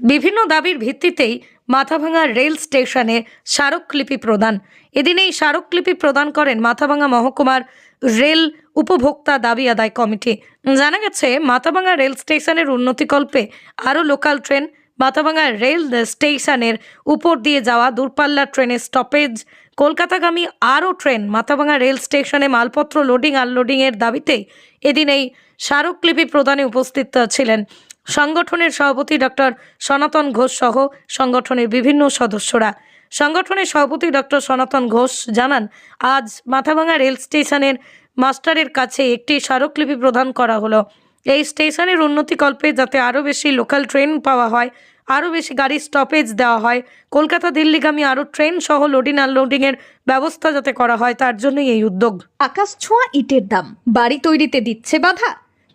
বিভিন্ন দাবির ভিত্তিতেই মাথাভাঙা রেল স্টেশনে স্মারকলিপি প্রদান। এদিন এই স্মারকলিপি প্রদান করেন মাথাভাঙা মহকুমার রেল উপভোক্তা দাবি আদায় কমিটি। জানা গেছে, মাথাভাঙা রেল স্টেশনের উন্নতিকল্পে আরও লোকাল ট্রেন মাথাভাঙা রেল স্টেশনের উপর দিয়ে যাওয়া দূরপাল্লার ট্রেনের স্টপেজ, কলকাতাগামী আরও ট্রেন মাথাভাঙা রেল স্টেশনে মালপত্র লোডিং, আনলোডিংয়ের দাবিতে এদিন এই স্মারকলিপি প্রদানে উপস্থিত ছিলেন। সংগঠনের সভাপতি ডক্টর সনাতন ঘোষ সহ সংগঠনের বিভিন্ন সদস্যরা। সংগঠনের সভাপতি ডক্টর সনাতন ঘোষ জানান, আজ মাথাভাঙা রেল স্টেশনের মাস্টারের কাছে একটি স্মারকলিপি প্রদান করা হলো। এই স্টেশনের উন্নতিকল্পে যাতে আরও বেশি লোকাল ট্রেন পাওয়া হয়, আরও বেশি গাড়ি স্টপেজ দেওয়া হয়, কলকাতা, দিল্লিগামী আরও ট্রেন সহ লোডিং আনলোডিংয়ের ব্যবস্থা যাতে করা হয়, তার জন্যই এই উদ্যোগ। আকাশ ছোঁয়া ইটের দাম, বাড়ি তৈরিতে দিচ্ছে বাধা।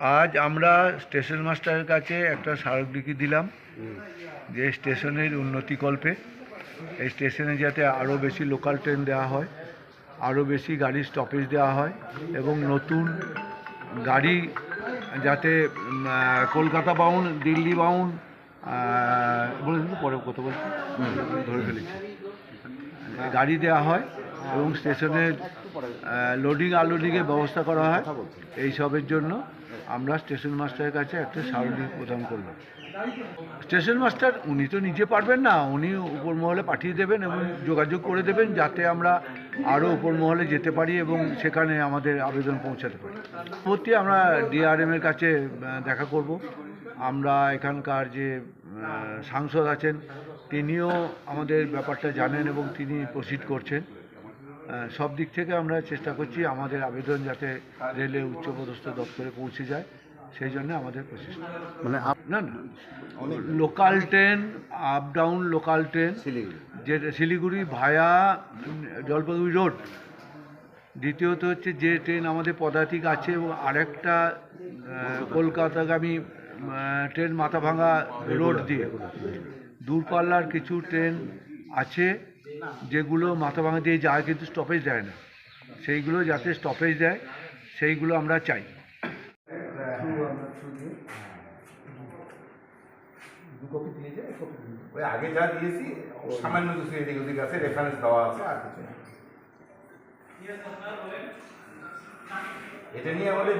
আজ আমরা স্টেশন মাস্টারের কাছে একটা স্মারকলিপি দিলাম যে স্টেশনের উন্নতিকল্পে এই স্টেশনে যাতে আরও বেশি লোকাল ট্রেন দেওয়া হয়, আরও বেশি গাড়ি স্টপেজ দেওয়া হয় এবং নতুন গাড়ি যাতে কলকাতা বাউন্ড দিল্লি বাউন্ড বলে পরে কত বলছি? ধরে ফেলেছি। গাড়ি দেওয়া হয়। এবং স্টেশনের লোডিং আনলোডিংয়ের ব্যবস্থা করা হয় এই সবের জন্য। আমরা স্টেশন মাস্টারের কাছে একটা স্মারকলিপি প্রদান করলাম। স্টেশন মাস্টার উনি তো নিজে পারবেন না। উনি উপর মহলে পাঠিয়ে দেবেন এবং যোগাযোগ করে দেবেন যাতে আমরা আরও উপর মহলে যেতে পারি এবং সেখানে আমাদের আবেদন পৌঁছাতে পারি। পরবর্তী আমরা ডিআরএম এর কাছে দেখা করব। আমরা এখানকার যে সাংসদ আছেন, তিনিও আমাদের ব্যাপারটা জানেন এবং তিনি প্রসিড করছেন। সব দিক থেকে আমরা চেষ্টা করছি আমাদের আবেদন যাতে রেলের উচ্চপদস্থ দপ্তরে পৌঁছে যায় সেই জন্য আমাদের প্রচেষ্টা। মানে না না। Local train up down local train যে শিলিগুড়ি ভায়া জলপাইগুড়ি রোড দ্বিতীয়ত হচ্ছে যে ট্রেন আমাদের পদাতিক আছে এবং আরেকটা কলকাতাগামী ট্রেন মাথাভাঙা রোড দিয়ে। দূরপাল্লার কিছু ট্রেন আছে। যেগুলো মাথাভাঙা দিয়ে যায় কিন্তু স্টপেজ দেয় না। সেইগুলো যাতে স্টপেজ দেয়, সেইগুলো আমরা চাই। এটা নিয়ে আমাদের